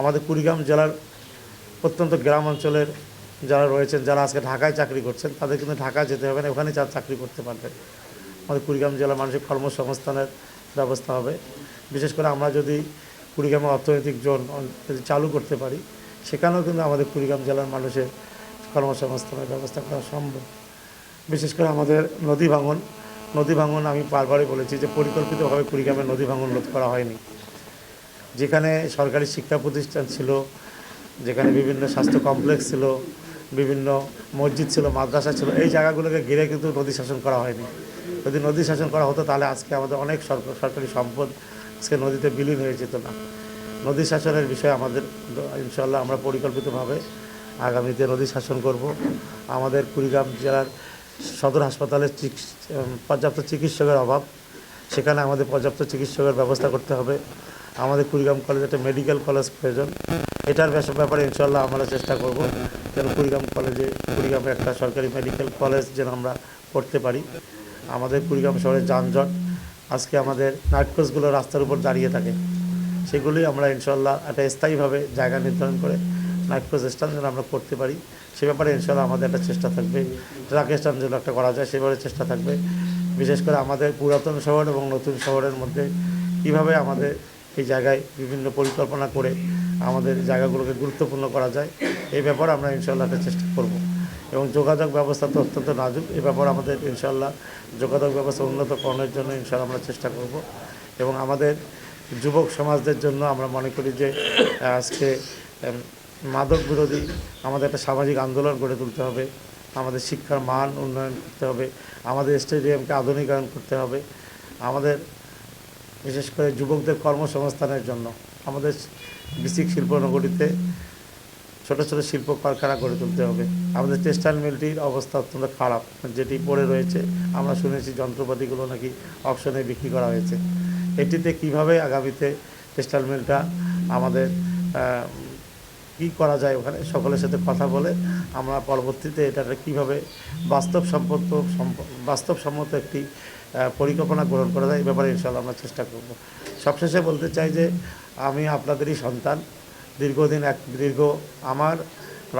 আমাদের কুড়িগ্রাম জেলার প্রত্যন্ত গ্রাম অঞ্চলের যারা রয়েছেন, যারা আজকে ঢাকায় চাকরি করছেন, তাদের কিন্তু ঢাকায় যেতে হবে না ওখানে যা চাকরি করতে পারবেন। আমাদের কুড়িগ্রাম জেলার মানুষের কর্মসংস্থানের ব্যবস্থা হবে। বিশেষ করে আমরা যদি কুড়িগ্রামে অর্থনৈতিক জোন যদি চালু করতে পারি, সেখানেও কিন্তু আমাদের কুড়িগ্রাম জেলার মানুষের কর্মসংস্থানের ব্যবস্থা করা সম্ভব। বিশেষ করে আমাদের নদী ভাঙন নদী ভাঙন আমি বারবারই বলেছি যে পরিকল্পিতভাবে কুড়িগ্রামে নদী ভাঙন রোধ করা হয়নি। যেখানে সরকারি শিক্ষা প্রতিষ্ঠান ছিল, যেখানে বিভিন্ন স্বাস্থ্য কমপ্লেক্স ছিল, বিভিন্ন মসজিদ ছিল, মাদ্রাসা ছিল, এই জায়গাগুলোকে ঘিরে কিন্তু নদী শাসন করা হয়নি। যদি নদী শাসন করা হতো, তাহলে আজকে আমাদের অনেক সরকারি সম্পদ আজকে নদীতে বিলীন হয়ে যেত না। নদী শাসনের বিষয়ে আমাদের ইনশাল্লাহ আমরা পরিকল্পিতভাবে আগামীতে নদী শাসন করব। আমাদের কুড়িগ্রাম জেলার সদর হাসপাতালে পর্যাপ্ত চিকিৎসকের অভাব। সেখানে আমাদের পর্যাপ্ত চিকিৎসকের ব্যবস্থা করতে হবে। আমাদের কুড়িগ্রাম কলেজ একটা মেডিকেল কলেজ প্রয়োজন। এটার ব্যাপারে ইনশাল্লাহ আমরা চেষ্টা করব যেন কুড়িগ্রাম কলেজে কুড়িগ্রামে একটা সরকারি মেডিকেল কলেজ যেন আমরা করতে পারি। আমাদের কুড়িগ্রাম শহরের যানজট আজকে আমাদের নাইট কোচগুলো রাস্তার উপর দাঁড়িয়ে থাকে। সেগুলি আমরা ইনশাল্লাহ একটা স্থায়ীভাবে জায়গা নির্ধারণ করে নাইট স্ট্যান্ড যেন আমরা করতে পারি। সে ব্যাপারে ইনশাল্লাহ আমাদের একটা চেষ্টা থাকবে। ট্রাক স্ট্যান্ড যেন একটা করা যায় সেভাবে চেষ্টা থাকবে। বিশেষ করে আমাদের পুরাতন শহর এবং নতুন শহরের মধ্যে কীভাবে আমাদের এই জায়গায় বিভিন্ন পরিকল্পনা করে আমাদের জায়গাগুলোকে গুরুত্বপূর্ণ করা যায়। এই ব্যাপারে আমরা ইনশাল্লাহ একটা চেষ্টা করব। এবং যোগাযোগ ব্যবস্থা তো অত্যন্ত নাজুক। এ ব্যাপারে আমাদের ইনশাল্লাহ যোগাযোগ ব্যবস্থা উন্নত উন্নতকরণের জন্য ইনশাল্লাহ আমরা চেষ্টা করব। এবং আমাদের যুবক সমাজদের জন্য আমরা মনে করি যে, আজকে মাদক বিরোধী আমাদের একটা সামাজিক আন্দোলন গড়ে তুলতে হবে। আমাদের শিক্ষার মান উন্নয়ন করতে হবে। আমাদের স্টেডিয়ামকে আধুনিকায়ন করতে হবে। আমাদের বিশেষ করে যুবকদের কর্মসংস্থানের জন্য। আমাদের বিসিক শিল্পনগরীতে ছোট ছোট শিল্প কারখানা গড়ে তুলতে হবে। আমাদের টেক্সটাইল মিলটির অবস্থা অত্যন্ত খারাপ। যেটি পড়ে রয়েছে, আমরা শুনেছি যন্ত্রপাতিগুলো নাকি অপশনে বিক্রি করা হয়েছে। এটিতে কীভাবে আগামীতে টেক্সটাইল মিলটা আমাদের কি করা যায় ওখানে, সকলের সাথে কথা বলে আমরা পরবর্তীতে এটাকে কীভাবে বাস্তবসম্মত বাস্তবসম্মত একটি পরিকল্পনা গ্রহণ করা যায়, এই ব্যাপারে ইনশাল্লাহ আমরা চেষ্টা করব। সবশেষে বলতে চাই যে আমি আপনাদেরই সন্তান, দীর্ঘদিন এক, দীর্ঘ আমার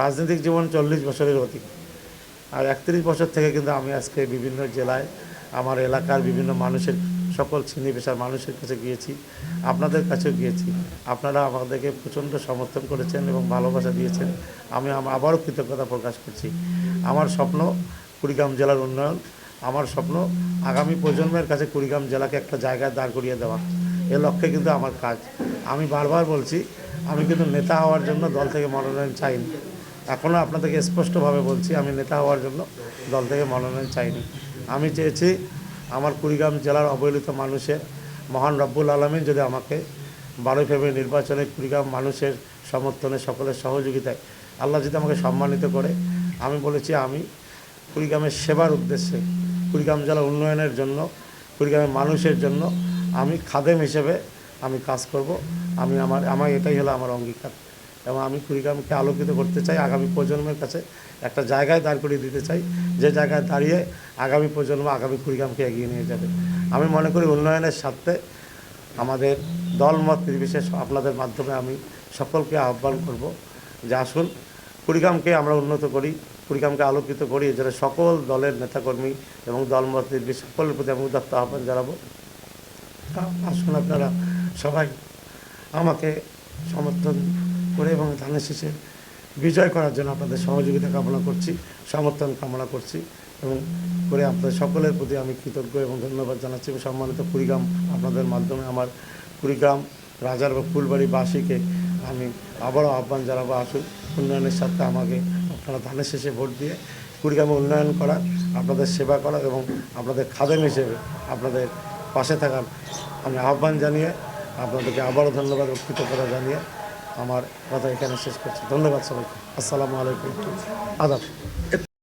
রাজনৈতিক জীবন চল্লিশ বছরের অধিক আর একত্রিশ বছর থেকে কিন্তু আমি আজকে বিভিন্ন জেলায়, আমার এলাকার বিভিন্ন মানুষের, সকল শ্রেণি পেশার মানুষের কাছে গিয়েছি, আপনাদের কাছেও গিয়েছি। আপনারা আমাদেরকে প্রচণ্ড সমর্থন করেছেন এবং ভালোবাসা দিয়েছেন। আমি আবারও কৃতজ্ঞতা প্রকাশ করছি। আমার স্বপ্ন কুড়িগ্রাম জেলার উন্নয়ন আমার স্বপ্ন আগামী প্রজন্মের কাছে কুড়িগ্রাম জেলাকে একটা জায়গায় দাঁড় করিয়ে দেওয়া। এ লক্ষ্যে কিন্তু আমার কাজ। আমি বারবার বলছি, আমি কিন্তু নেতা হওয়ার জন্য দল থেকে মনোনয়ন চাইনি। এখনও আপনাদেরকে স্পষ্টভাবে বলছি, আমি নেতা হওয়ার জন্য দল থেকে মনোনয়ন চাইনি। আমি চেয়েছি আমার কুড়িগ্রাম জেলার অবহেলিত মানুষের, মহান রব্বুল আলমিন যদি আমাকে বারোই ফেব্রুয়ারি নির্বাচনে কুড়িগ্রাম মানুষের সমর্থনে সকলের সহযোগিতায় আল্লাহ যদি আমাকে সম্মানিত করে, আমি বলেছি আমি কুড়িগ্রামের সেবার উদ্দেশ্যে কুড়িগ্রাম জেলা উন্নয়নের জন্য, কুড়িগ্রামের মানুষের জন্য আমি খাদেম হিসেবে আমি কাজ করব। আমি আমার আমার এটাই হলো আমার অঙ্গীকার। এবং আমি কুড়িগ্রামকে আলোকিত করতে চাই, আগামী প্রজন্মের কাছে একটা জায়গায় দাঁড় করিয়ে দিতে চাই। যে জায়গায় দাঁড়িয়ে আগামী প্রজন্ম, আগামী কুড়িগ্রামকে এগিয়ে নিয়ে যাবে। আমি মনে করি উন্নয়নের স্বার্থে আমাদের দলমত নির্বিশেষ আপনাদের মাধ্যমে আমি সকলকে আহ্বান করব যে আসুন কুড়িগ্রামকে আমরা উন্নত করি, কুড়িগ্রামকে আলোকিত করি এজন্য সকল দলের নেতাকর্মী এবং দলমত সকলের প্রতি আমি উদাত্ত আহ্বান জানাব। আসুন আপনারা সবাই আমাকে সমর্থন করে এবং ধানের শেষে বিজয় করার জন্য আপনাদের সহযোগিতা কামনা করছি, সমর্থন কামনা করছি এবং করে আপনাদের সকলের প্রতি আমি কৃতজ্ঞ এবং ধন্যবাদ জানাচ্ছি এবং সম্মানিত কুড়িগ্রাম আপনাদের মাধ্যমে আমার কুড়িগ্রাম রাজার বা ফুলবাড়ি ফুলবাড়িবাসীকে আমি আবারও আহ্বান জানাব। আসুন উন্নয়নের সাথে আমাকে আপনারা ধানের শেষে ভোট দিয়ে কুড়িগ্রামে উন্নয়ন করা, আপনাদের সেবা করা এবং আপনাদের খাদেম হিসেবে আপনাদের পাশে থাকার আমি আহ্বান জানিয়ে, আপনাদেরকে আবারও ধন্যবাদ ও কৃতজ্ঞতা জানিয়ে আমার কথা এখানে শেষ করছি। ধন্যবাদ সবাইকে। আসসালামু আলাইকুম। আদাব।